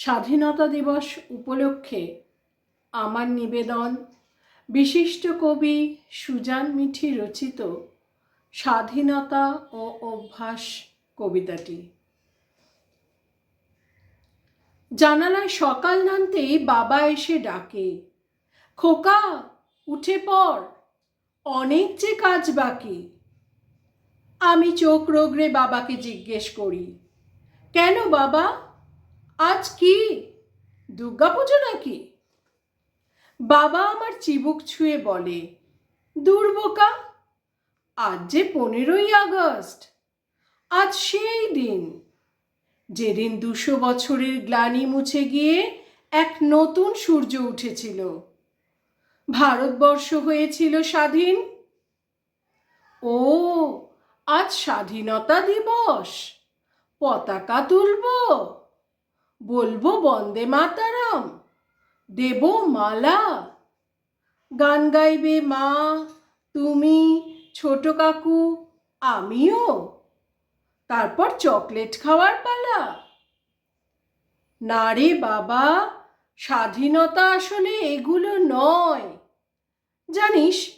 স্বাধীনতা দিবস উপলক্ষে আমার নিবেদন। বিশিষ্ট কবি সুজান মিঠি রচিত স্বাধীনতা ও অভ্যাস কবিতাটি। জানালায় সকাল নামতেই বাবা এসে ডাকে, খোকা, উঠে পড়, অনেক যে কাজ বাকি। আমি চোখ রোগড়ে বাবাকে জিজ্ঞেস করি, কেন বাবা? আজ কি? দুর্গাপুজো নাকি? বাবা আমার চিবুক ছুঁয়ে বলে দূর বোকা আজ যে পনেরোই আগস্ট, আজ সেই দিন। যেদিন দুশো বছরের গ্লানি মুছে গিয়ে এক নতুন সূর্য উঠেছিল। ভারতবর্ষ হয়েছিল স্বাধীন। ও, আজ স্বাধীনতা দিবস, পতাকা তুলব বলব বন্দে মাতারাম, দেব মালা। গান গাইবে মা, তুমি ছোট কাকু, আমিও। তারপর চকলেট খাওয়ার পালা। না রে বাবা, স্বাধীনতা আসলে এগুলো নয়। জানিস,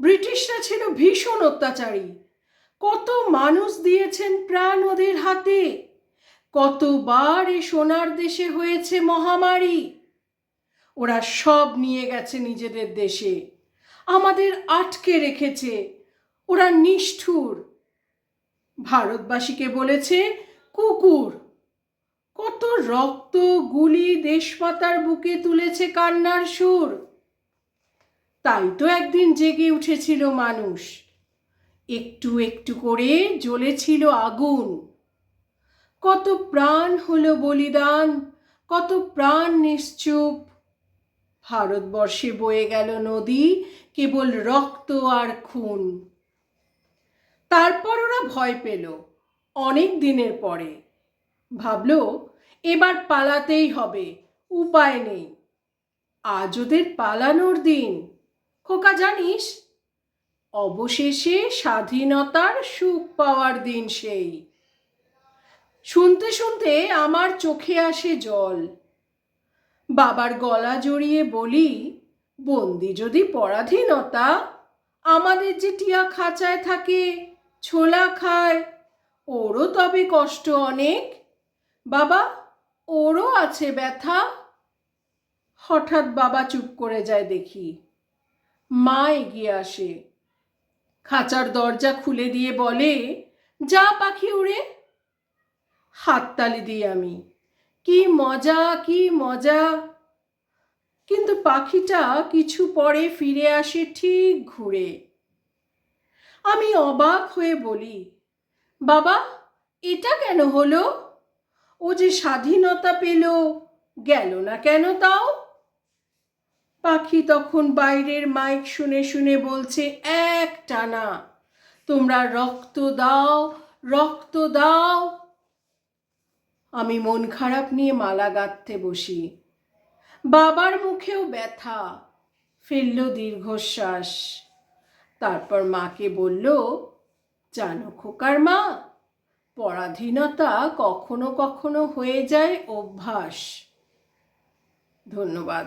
ব্রিটিশরা ছিল ভীষণ অত্যাচারী। কত মানুষ দিয়েছেন প্রাণ ওদের হাতে। কতবার এ সোনার দেশে হয়েছে মহামারী? ওরা সব নিয়ে গেছে নিজেদের দেশে। আমাদের আটকে রেখেছে। ওরা নিষ্ঠুর। ভারতবাসীকে বলেছে, কুকুর, কত রক্ত গুলি দেশমাতার বুকে তুলেছে কান্নার সুর। তাই তো একদিন জেগে উঠেছিল মানুষ। একটু একটু করে জ্বলেছিল আগুন। কত প্রাণ হলো বলিদান, কত প্রাণ নিশ্চুপ। ভারতবর্ষে বয়ে গেল নদী, কেবল রক্ত আর খুন। তারপর ওরা ভয় পেল, অনেক দিনের পরে। ভাবল, এবার পালাতেই হবে, উপায় নেই। আজ ওদের পালানোর দিন। খোকা, জানিস, অবশেষে স্বাধীনতার সুখ পাওয়ার দিন সেই। শুনতে শুনতে আমার চোখে আসে জল। বাবার গলা জড়িয়ে বলি, বন্দি যদি পরাধীনতা, আমাদের যে টিয়া খাঁচায় থাকে, ছোলা খায়, ওরও তবে কষ্ট অনেক। বাবা, ওরও আছে ব্যথা। হঠাৎ বাবা চুপ করে যায় দেখি। মা এগিয়ে আসে। খাঁচার দরজা খুলে দিয়ে বলে, যা পাখি উড়ে হাততালি দিই আমি। কি মজা কি মজা। কিন্তু পাখিটা কিছু পরে ফিরে আসে ঠিক ঘুরে। আমি অবাক হয়ে বলি, বাবা, এটা কেন হলো? ও যে স্বাধীনতা পেল, গেল না কেন তাও? পাখি তখন বাইরের মাইক শুনে শুনে বলছে এক টানা তোমরা রক্ত দাও রক্ত দাও আমি মন খারাপ নিয়ে মালা গাঁথতে বসি। বাবার মুখেও ব্যথা ফেলল দীর্ঘশ্বাস। তারপর মাকে বলল, জানো খোকার মা, পরাধীনতা কখনো কখনো হয়ে যায় অভ্যাস। ধন্যবাদ।